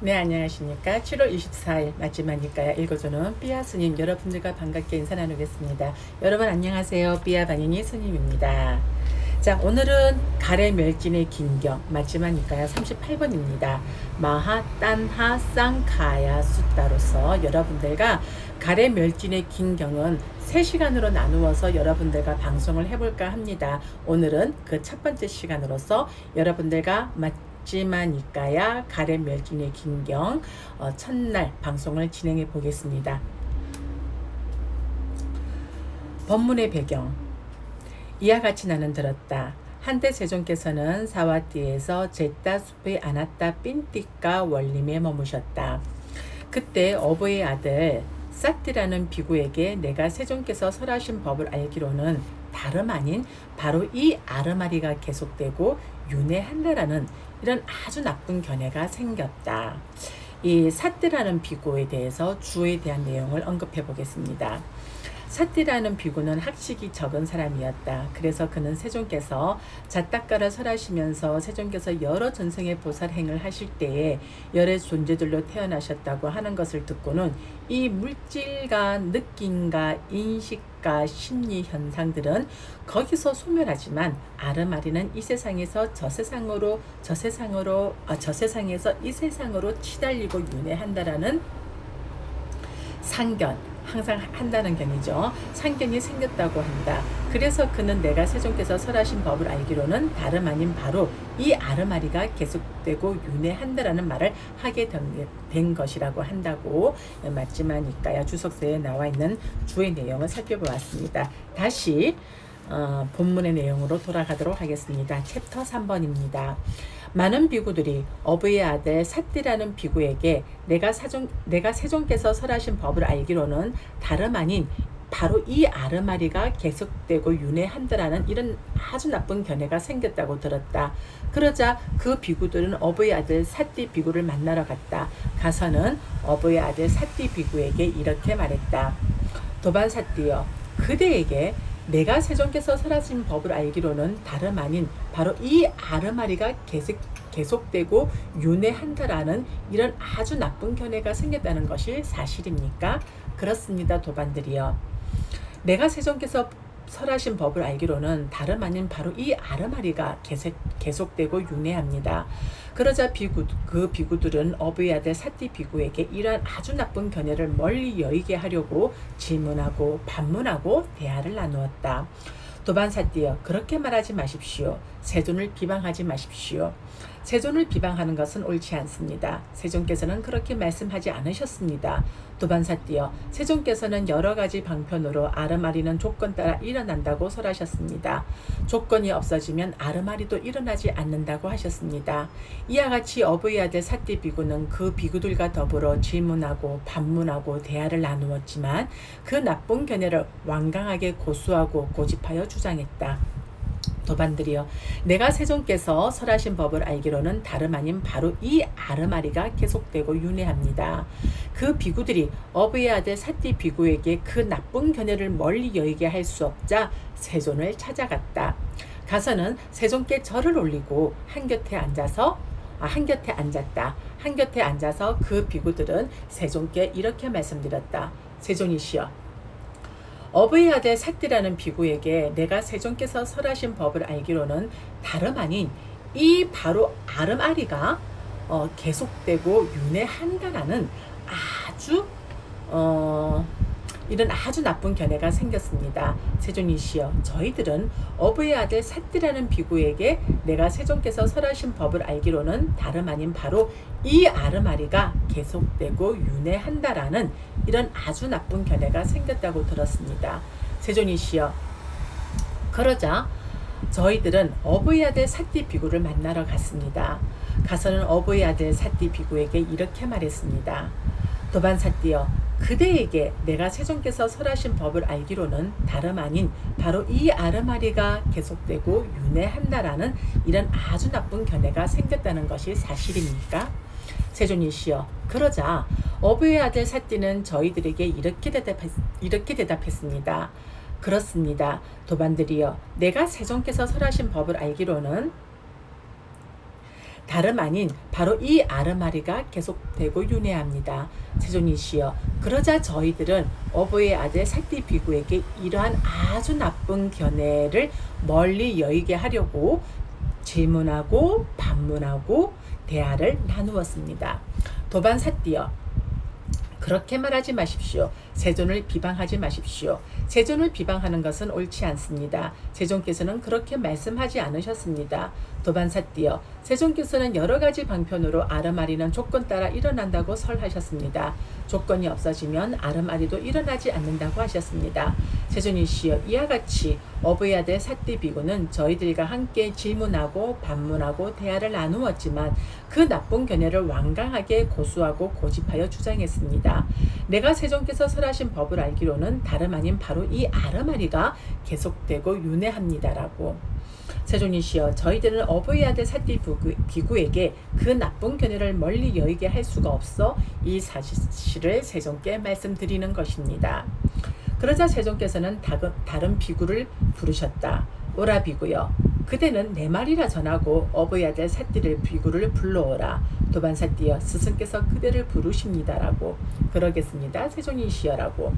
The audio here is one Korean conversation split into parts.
네, 안녕하십니까. 7월 24일 마지막이니까요. 읽어주는 삐아 스님 여러분들과 반갑게 인사 나누겠습니다. 여러분 안녕하세요. 삐아 반인이 스님입니다. 자, 오늘은 가래 멸진의 긴경 마지막이니까요. 38번입니다. 마하 딴하 쌍카야 숫다로서 여러분들과 가래 멸진의 긴경은 3시간으로 나누어서 여러분들과 방송을 해볼까 합니다. 오늘은 그 첫 번째 시간으로서 여러분들과 마지막이까야 가래 멸진의 긴경 어, 첫날 방송을 진행해 보겠습니다. 법문의 배경 이와 같이 나는 들었다. 한때 세종께서는 사와띠에서 제따 숲의 아나따 삔띠까 원림에 머무셨다. 그때 어부의 아들 사띠라는 비구에게 내가 세종께서 설하신 법을 알기로는 다름 아닌 바로 이 아르마리가 계속되고 윤회한다라는 이런 아주 나쁜 견해가 생겼다. 이 사띠라는 비구에 대해서 주에 대한 내용을 언급해 보겠습니다. 사띠라는 비구는 학식이 적은 사람이었다. 그래서 그는 세종께서 자딱가를 설하시면서 세종께서 여러 전생의 보살행을 하실 때에 여러 존재들로 태어나셨다고 하는 것을 듣고는 이 물질과 느낌과 인식 과 심리 현상들은 거기서 소멸하지만 아르마리는 이 세상에서 저 세상으로 저 세상으로 아, 저 세상에서 이 세상으로 치달리고 윤회한다라는 상견 항상 한다는 견이죠. 상견이 생겼다고 한다. 그래서 그는 내가 세종께서 설하신 법을 알기로는 다름 아닌 바로 이 아르마리가 계속되고 윤회한다라는 말을 하게 된 것이라고 한다고 맞지만니까요. 주석서에 나와 있는 주의 내용을 살펴보았습니다. 다시 어, 본문의 내용으로 돌아가도록 하겠습니다. 챕터 3번입니다. 많은 비구들이 어부의 아들 사띠라는 비구에게 내가 사종 내가 세종께서 설하신 법을 알기로는 다름 아닌 바로 이 아르마리가 계속되고 윤회한다라는 이런 아주 나쁜 견해가 생겼다고 들었다. 그러자 그 비구들은 어부의 아들 사띠 비구를 만나러 갔다. 가서는 어부의 아들 사띠 비구에게 이렇게 말했다. 도반 사띠여, 그대에게 내가 세종께서 설하신 법을 알기로는 다름 아닌 바로 이 아르마리가 계속 계속되고 윤회한다라는 이런 아주 나쁜 견해가 생겼다는 것이 사실입니까? 그렇습니다, 도반들이요. 내가 세종께서 설하신 법을 알기로는 다름 아닌 바로 이 아르마리가 계속, 계속되고 윤회합니다. 그러자 비구, 그 비구들은 어부의 아들 사띠 비구에게 이러한 아주 나쁜 견해를 멀리 여의게 하려고 질문하고 반문하고 대화를 나누었다. 도반사띠여 그렇게 말하지 마십시오. 세존을 비방하지 마십시오. 세존을 비방하는 것은 옳지 않습니다. 세종께서는 그렇게 말씀하지 않으셨습니다. 도반사띠여 세종께서는 여러 가지 방편으로 아르마리는 조건 따라 일어난다고 설하셨습니다. 조건이 없어지면 아르마리도 일어나지 않는다고 하셨습니다. 이와 같이 어부의 아들 사띠 비구는 그 비구들과 더불어 질문하고 반문하고 대화를 나누었지만 그 나쁜 견해를 완강하게 고수하고 고집하여 주장했다. 도반들이여 내가 세종께서 설하신 법을 알기로는 다름 아닌 바로 이 아르마리가 계속되고 윤회합니다. 그 비구들이 어부의 아들 사띠 비구에게 그 나쁜 견해를 멀리 여의게 할 수 없자 세존을 찾아갔다. 가서는 세종께 절을 올리고 한곁에 앉아서 아, 한곁에 앉았다. 한곁에 앉아서 그 비구들은 세종께 이렇게 말씀드렸다. 세종이시여 아들 삭디라는 비구에게 내가 세종께서 설하신 법을 알기로는 다름 아닌 이 바로 아름아리가 어, 계속되고 윤회한다라는 아주 어, 이런 아주 나쁜 견해가 생겼습니다. 세종이시여 저희들은 어부의 아들 삿디라는 비구에게 내가 세종께서 설하신 법을 알기로는 다름 아닌 바로 이 아르마리가 계속되고 윤회한다라는 이런 아주 나쁜 견해가 생겼다고 들었습니다. 세종이시여 그러자 저희들은 어부의 아들 사띠 비구를 만나러 갔습니다. 가서는 어부의 아들 사띠 비구에게 이렇게 말했습니다. 도반 사띠여 그대에게 내가 세종께서 설하신 법을 알기로는 다름 아닌 바로 이 아르마리가 계속되고 윤회한다라는 이런 아주 나쁜 견해가 생겼다는 것이 사실입니까? 세종이시여 그러자 어부의 아들 사띠는 저희들에게 이렇게, 대답했, 이렇게 대답했습니다. 그렇습니다. 도반들이여 내가 세종께서 설하신 법을 알기로는 다름 아닌 바로 이 아르마리가 계속되고 윤회합니다. 세존이시여 그러자 저희들은 어부의 아들 살띠 비구에게 이러한 아주 나쁜 견해를 멀리 여의게 하려고 질문하고 반문하고 대화를 나누었습니다. 도반 사띠여 그렇게 말하지 마십시오. 세존을 비방하지 마십시오. 세존을 비방하는 것은 옳지 않습니다. 세존께서는 그렇게 말씀하지 않으셨습니다. 도반사띠여 세존께서는 여러 가지 방편으로 아르마리는 조건 따라 일어난다고 설하셨습니다. 조건이 없어지면 아르마리도 일어나지 않는다고 하셨습니다. 세존이시여 이와 같이 어부의 아들 사띠 비구는 저희들과 함께 질문하고 반문하고 대화를 나누었지만 그 나쁜 견해를 완강하게 고수하고 고집하여 주장했습니다. 내가 세존께서 설하신 법을 알기로는 다름 아닌 바로 이 아르마리가 계속되고 윤회합니다라고. 세존이시여 저희들은 어부의 아들 사띠 비구에게 그 나쁜 견해를 멀리 여의게 할 수가 없어 이 사실을 세존께 말씀드리는 것입니다. 그러자 세존께서는 다른 비구를 부르셨다. 오라 비구여 그대는 내 말이라 전하고 어부의 아들 사띠를 비구를 불러오라. 도반 사띠여 스승께서 그대를 부르십니다라고 그러겠습니다. 세존이시여라고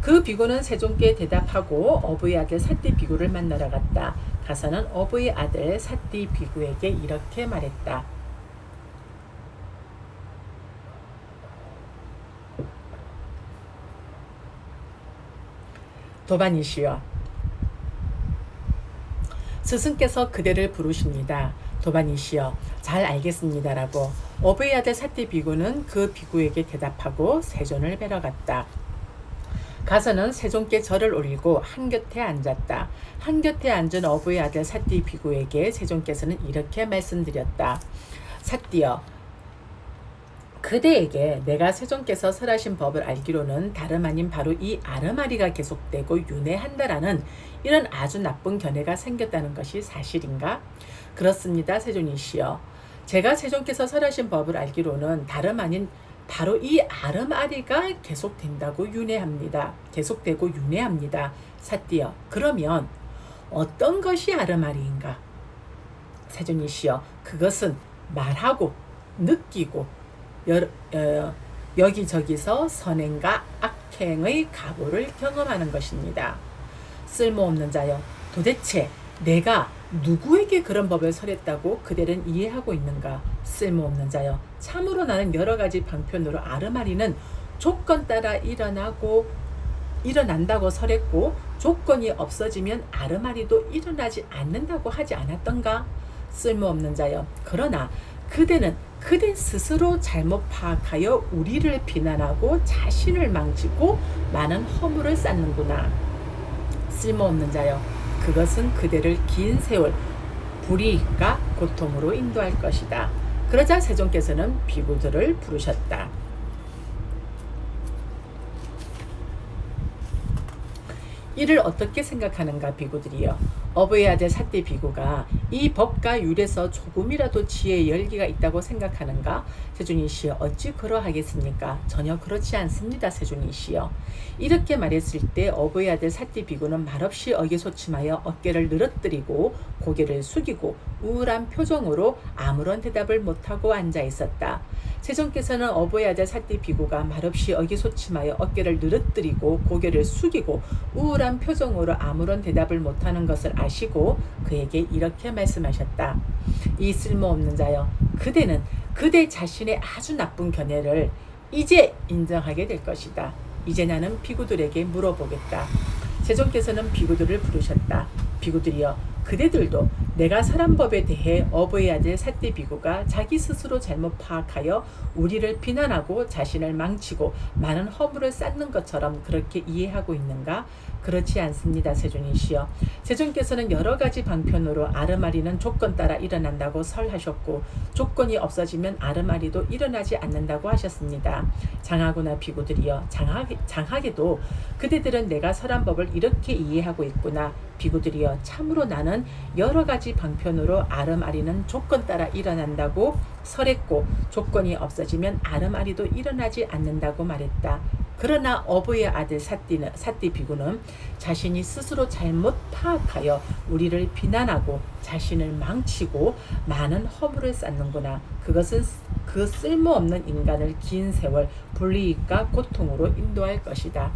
그 비구는 세존께 대답하고 어부의 아들 사띠 비구를 만나러 갔다. 가서는 어부의 아들 사띠 비구에게 이렇게 말했다. 도반이시여 스승께서 그대를 부르십니다. 도반이시여 잘 알겠습니다라고 어부의 아들 사띠 비구는 그 비구에게 대답하고 세존을 뵈러 갔다. 가서는 세종께 절을 올리고 한 곁에 앉았다. 한 곁에 앉은 어부의 아들 사띠 비구에게 세종께서는 이렇게 말씀드렸다. 사띠여, 그대에게 내가 세종께서 설하신 법을 알기로는 다름 아닌 바로 이 아르마리가 계속되고 윤회한다라는 이런 아주 나쁜 견해가 생겼다는 것이 사실인가? 그렇습니다, 세종이시여. 제가 세종께서 설하신 법을 알기로는 다름 아닌 바로 이 아름아리가 계속된다고 윤회합니다. 계속되고 윤회합니다. 사띠여. 그러면 어떤 것이 아름아리인가? 세존이시여. 그것은 말하고 느끼고 여, 어, 여기저기서 선행과 악행의 가보를 경험하는 것입니다. 쓸모없는 자여. 도대체 내가 누구에게 그런 법을 설했다고 그들은 이해하고 있는가? 쓸모없는 자여. 참으로 나는 여러 가지 방편으로 아르마리는 조건 따라 일어나고 일어난다고 설했고 조건이 없어지면 아르마리도 일어나지 않는다고 하지 않았던가? 쓸모없는 자여. 그러나 그대는 그대 스스로 잘못 파악하여 우리를 비난하고 자신을 망치고 많은 허물을 쌓는구나. 쓸모없는 자여. 그것은 그대를 긴 세월 불이익과 고통으로 인도할 것이다. 그러자 세종께서는 비구들을 부르셨다. 이를 어떻게 생각하는가 비구들이여 어부의 아들 사띠 비구가 이 법과 율에서 조금이라도 지혜의 열기가 있다고 생각하는가? 세준이시여 어찌 그러하겠습니까? 전혀 그렇지 않습니다 세준이시여 이렇게 말했을 때 어부의 아들 사띠 비구는 말없이 어기소침하여 어깨를 늘어뜨리고 고개를 숙이고 우울한 표정으로 아무런 대답을 못하고 앉아 있었다. 세종께서는 어부의 아들 사띠 비구가 말없이 어기소침하여 어깨를 늘어뜨리고 고개를 숙이고 우울한 표정으로 아무런 대답을 못하는 것을 아시고 그에게 이렇게 말씀하셨다. 이 쓸모없는 자여, 그대는 그대 자신의 아주 나쁜 견해를 이제 인정하게 될 것이다. 이제 나는 비구들에게 물어보겠다. 세종께서는 비구들을 부르셨다. 비구들이여 그대들도 내가 사람 법에 대해 어부의 아들 사띠 비구가 자기 스스로 잘못 파악하여 우리를 비난하고 자신을 망치고 많은 허물을 쌓는 것처럼 그렇게 이해하고 있는가? 그렇지 않습니다, 세존이시여. 세존께서는 여러 가지 방편으로 아르마리는 조건 따라 일어난다고 설하셨고 조건이 없어지면 아르마리도 일어나지 않는다고 하셨습니다. 장하구나 비구들이여 장하게, 장하게도 그대들은 내가 설한 법을 이렇게 이해하고 있구나. 비구들이여 참으로 나는 여러 가지 방편으로 아르마리는 조건 따라 일어난다고 설했고 조건이 없어지면 아르마리도 일어나지 않는다고 말했다. 그러나 어부의 아들 사띠는 사띠 비구는 자신이 스스로 잘못 파악하여 우리를 비난하고 자신을 망치고 많은 허물을 쌓는구나. 그것은 그 쓸모없는 인간을 긴 세월 불이익과 고통으로 인도할 것이다.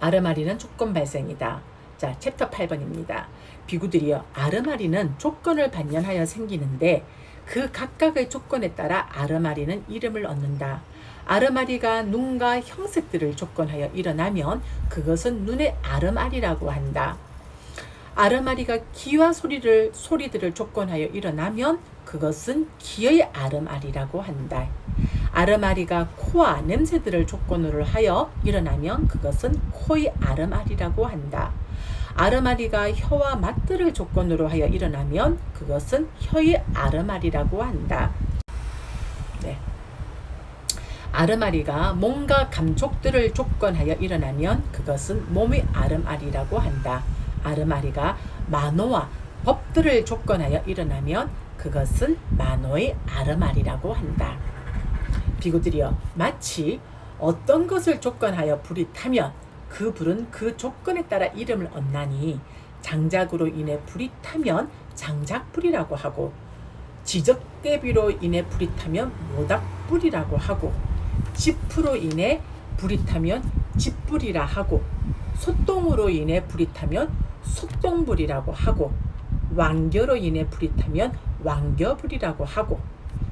아르마리는 조건 발생이다. 자, 챕터 8번입니다. 비구들이여 아르마리는 조건을 반연하여 생기는데 그 각각의 조건에 따라 아르마리는 이름을 얻는다. 아르마리가 눈과 형색들을 조건하여 일어나면 그것은 눈의 아르마리라고 한다. 아르마리가 귀와 소리를 소리들을 조건하여 일어나면 그것은 귀의 아르마리라고 한다. 아르마리가 코와 냄새들을 조건으로 하여 일어나면 그것은 코의 아르마리라고 한다. 아르마리가 혀와 맛들을 조건으로 하여 일어나면 그것은 혀의 아르마리라고 한다. 네. 아르마리가 몸과 감촉들을 조건하여 일어나면 그것은 몸의 아르마리라고 한다. 아르마리가 만호와 법들을 조건하여 일어나면 그것은 만호의 아르마리라고 한다. 비구들이여 마치 어떤 것을 조건하여 불이 타면 그 불은 그 조건에 따라 이름을 얻나니 장작으로 인해 불이 타면 장작불이라고 하고 지적대비로 인해 불이 타면 모닥불이라고 하고 지프로 인해 불이 타면 집불이라 하고 소똥으로 인해 불이 타면 소똥불이라고 하고 왕겨로 인해 불이 타면 왕겨불이라고 하고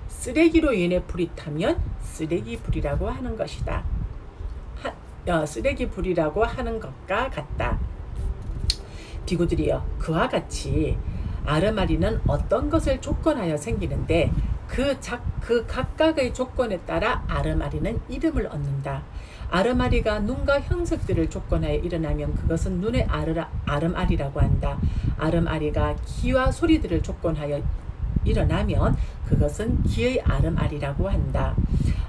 쓰레기로 인해 불이 타면 쓰레기불이라고 하는 것이다. 하, 어, 쓰레기 불이라고 하는 것과 같다. 비구들이여 그와 같이 아르마리는 어떤 것을 조건하여 생기는데 그, 작, 그 각각의 조건에 따라 아르마리는 이름을 얻는다. 아르마리가 눈과 형색들을 조건하여 일어나면 그것은 눈의 아르라, 아름아리라고 한다. 아름아리가 귀와 소리들을 조건하여 일어나면 그것은 귀의 아름아리라고 한다.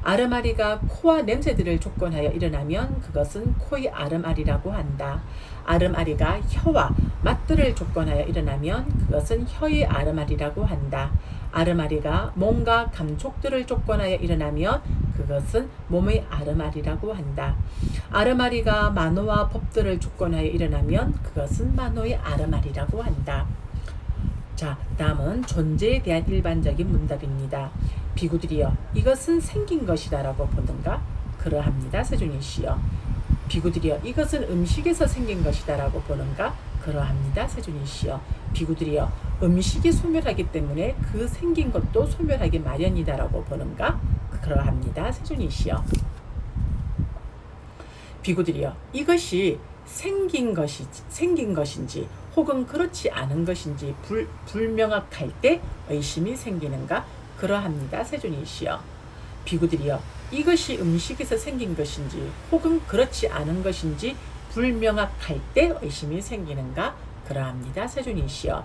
아름아리가 코와 냄새들을 조건하여 일어나면 그것은 코의 아름아리라고 한다. 아름아리가 혀와 맛들을 조건하여 일어나면 그것은 혀의 아름아리라고 한다. 아르마리가 몸과 감촉들을 조건하여 일어나면 그것은 몸의 아르마리라고 한다. 아르마리가 만호와 법들을 조건하여 일어나면 그것은 만호의 아르마리라고 한다. 자, 다음은 존재에 대한 일반적인 문답입니다. 비구들이여, 이것은 생긴 것이다라고 보든가? 그러합니다. 세준이 씨여. 비구들이여, 이것은 음식에서 생긴 것이다라고 보는가? 그러합니다. 세준이 씨여. 비구들이여, 음식이 소멸하기 때문에 그 생긴 것도 소멸하기 마련이다라고 보는가? 그러합니다. 세준이 씨여. 비구들이여, 이것이 생긴 것이 생긴 것인지 혹은 그렇지 않은 것인지 불, 불명확할 때 의심이 생기는가 그러합니다. 세존이시여 비구들이여 이것이 음식에서 생긴 것인지 혹은 그렇지 않은 것인지 불명확할 때 의심이 생기는가 그러합니다. 세존이시여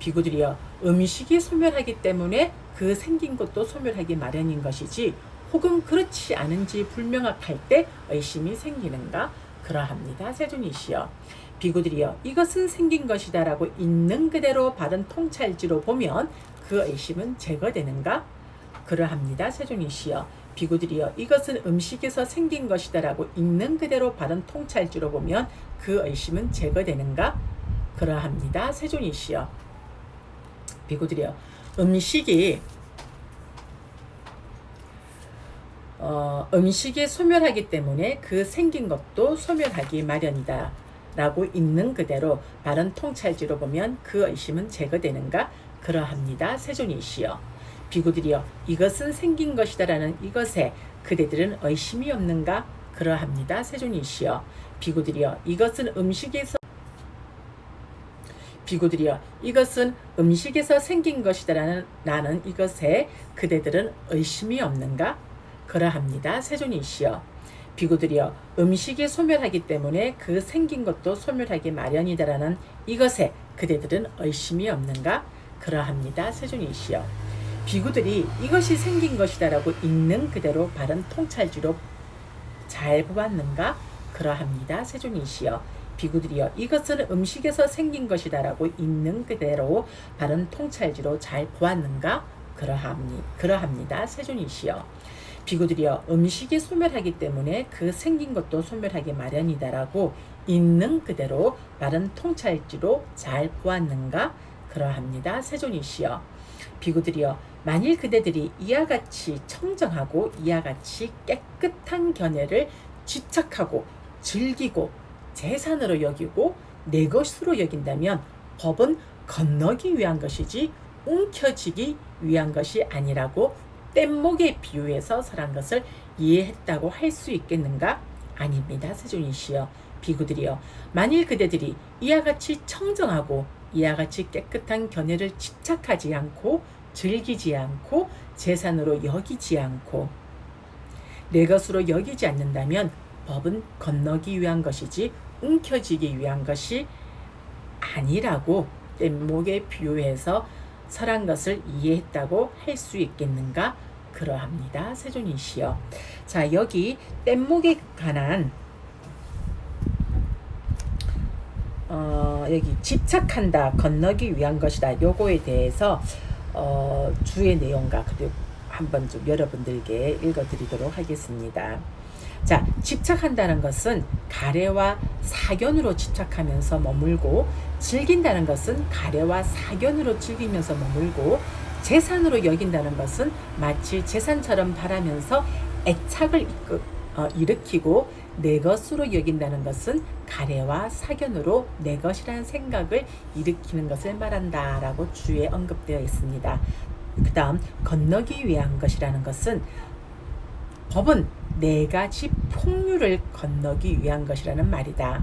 비구들이여 음식이 소멸하기 때문에 그 생긴 것도 소멸하기 마련인 것이지 혹은 그렇지 않은지 불명확할 때 의심이 생기는가 그러합니다. 세존이시여 비구들이여 이것은 생긴 것이다라고 있는 그대로 받은 통찰지로 보면 그 의심은 제거되는가? 그러합니다. 세종이시여 비구들이여 이것은 음식에서 생긴 것이다라고 있는 그대로 받은 통찰지로 보면 그 의심은 제거되는가? 그러합니다. 세종이시여 비구들이여 음식이 어, 음식이 소멸하기 때문에 그 생긴 것도 소멸하기 마련이다. 라고 있는 그대로 바른 통찰지로 보면 그 의심은 제거되는가? 그러합니다. 세존이시여. 비구들이여 이것은 생긴 것이다라는 이것에 그대들은 의심이 없는가? 그러합니다. 세존이시여. 비구들이여 이것은 음식에서 비구들이여 이것은 음식에서 생긴 것이다라는 나는 이것에 그대들은 의심이 없는가? 그러합니다. 세존이시여. 비구들이여 음식이 소멸하기 때문에 그 생긴 것도 소멸하기 마련이다라는 이것에 그대들은 의심이 없는가? 그러합니다. 세존이시여. 비구들이 이것이 생긴 것이다라고 있는 그대로 바른 통찰지로 잘 보았는가? 그러합니다. 세존이시여. 비구들이여 이것은 음식에서 생긴 것이다라고 있는 그대로 바른 통찰지로 잘 보았는가? 그러합니, 그러합니다. 세존이시여. 비구들이여 음식이 소멸하기 때문에 그 생긴 것도 소멸하기 마련이다라고 있는 그대로 바른 통찰지로 잘 보았는가 그러합니다. 세존이시여 비구들이여 만일 그대들이 이와 같이 청정하고 이와 같이 깨끗한 견해를 집착하고 즐기고 재산으로 여기고 내 것으로 여긴다면 법은 건너기 위한 것이지 움켜쥐기 위한 것이 아니라고 뗏목에 비유해서 설한 것을 이해했다고 할 수 있겠는가? 아닙니다. 세존이시여 비구들이여 만일 그대들이 이와 같이 청정하고 이와 같이 깨끗한 견해를 집착하지 않고 즐기지 않고 재산으로 여기지 않고 내 것으로 여기지 않는다면 법은 건너기 위한 것이지 움켜쥐기 위한 것이 아니라고 뗏목에 비유해서 설한 것을 이해했다고 할 수 있겠는가? 그러합니다. 세존이시여. 자, 여기 뗏목에 관한 어, 여기 집착한다, 건너기 위한 것이다. 요거에 대해서 어, 주의 내용과 그리고 한번 좀 여러분들께 읽어드리도록 하겠습니다. 자, 집착한다는 것은 가래와 사견으로 집착하면서 머물고 즐긴다는 것은 가래와 사견으로 즐기면서 머물고 재산으로 여긴다는 것은 마치 재산처럼 바라면서 애착을 어, 일으키고 내 것으로 여긴다는 것은 가래와 사견으로 내 것이라는 생각을 일으키는 것을 말한다 라고 주에 언급되어 있습니다. 그 다음 건너기 위한 것이라는 것은 법은 네 가지 폭류를 건너기 위한 것이라는 말이다.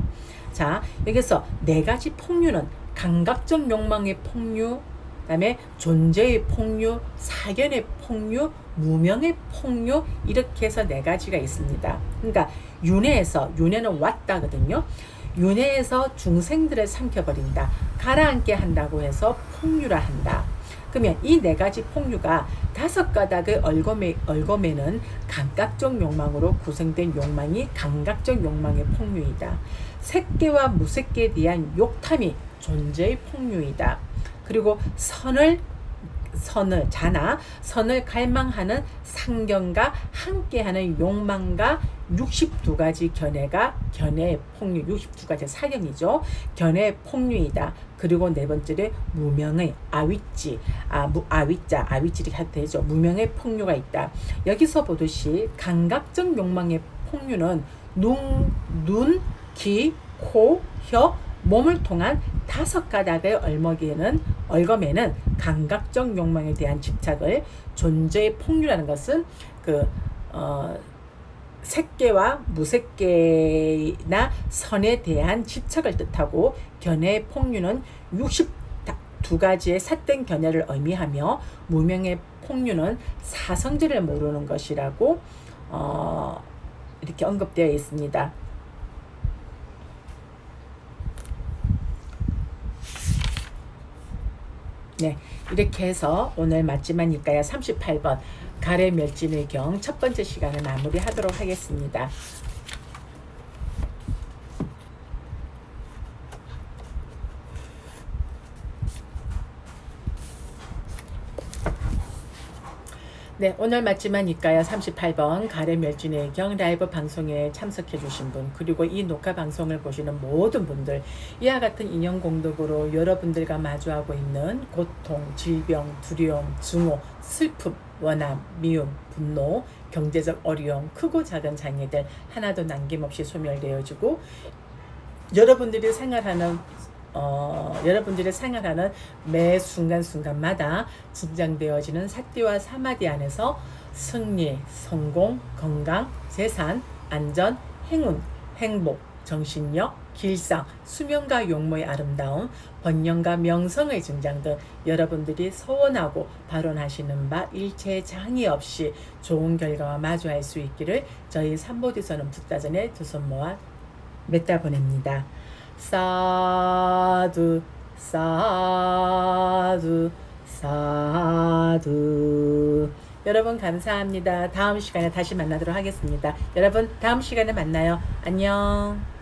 자, 여기서 네 가지 폭류는 감각적 욕망의 폭류, 그다음에 존재의 폭류, 사견의 폭류, 무명의 폭류 이렇게 해서 네 가지가 있습니다. 그러니까 윤회에서 윤회는 왔다거든요. 윤회에서 중생들을 삼켜버린다. 가라앉게 한다고 해서 폭류라 한다. 그러면 이 네 가지 폭류가 다섯 가닥의 얼검에, 얼검에는 감각적 욕망으로 구성된 욕망이 감각적 욕망의 폭류이다. 색계와 무색계에 대한 욕탐이 존재의 폭류이다. 그리고 선을 선을 자나 선을 갈망하는 상경과 함께하는 욕망과 62가지 견해가 견해의 폭류 62가지 사경이죠. 견해의 폭류이다. 그리고 네 번째로 무명의 아위찌 아 무, 아위자 아위찌리 하되죠. 무명의 폭류가 있다. 여기서 보듯이 감각적 욕망의 폭류는 눈, 눈, 귀, 코, 혀, 몸을 통한 다섯 가닥의 얼먹이는 얼검에는 감각적 욕망에 대한 집착을 존재의 폭류라는 것은 그 어, 색계와 무색계나 선에 대한 집착을 뜻하고 견해의 폭류는 62가지의 삿된 견해를 의미하며 무명의 폭류는 사성질을 모르는 것이라고 어, 이렇게 언급되어 있습니다. 네, 이렇게 해서 오늘 맞지마니까야 38번 가래 멸진의 경 첫 번째 시간을 마무리하도록 하겠습니다. 네, 오늘 맞지만 이까야 38번 가래 멸진의 경 라이브 방송에 참석해 주신 분 그리고 이 녹화 방송을 보시는 모든 분들 이와 같은 인연 공덕으로 여러분들과 마주하고 있는 고통, 질병, 두려움, 증오, 슬픔, 원함, 미움, 분노, 경제적 어려움, 크고 작은 장애들 하나도 남김없이 소멸되어지고 여러분들이 생활하는 어, 여러분들이 생활하는 매 순간순간마다 진정되어지는 사띠와 사마디 안에서 승리, 성공, 건강, 재산, 안전, 행운, 행복, 정신력, 길상, 수명과 용모의 아름다움, 번영과 명성의 증장 등 여러분들이 소원하고 발언하시는 바 일체의 장애 없이 좋은 결과와 마주할 수 있기를 저희 삼보디서는 붓다전에 두 손 모아 맺다 보냅니다. 사두 사두 사두 여러분 감사합니다. 다음 시간에 다시 만나도록 하겠습니다. 여러분 다음 시간에 만나요. 안녕.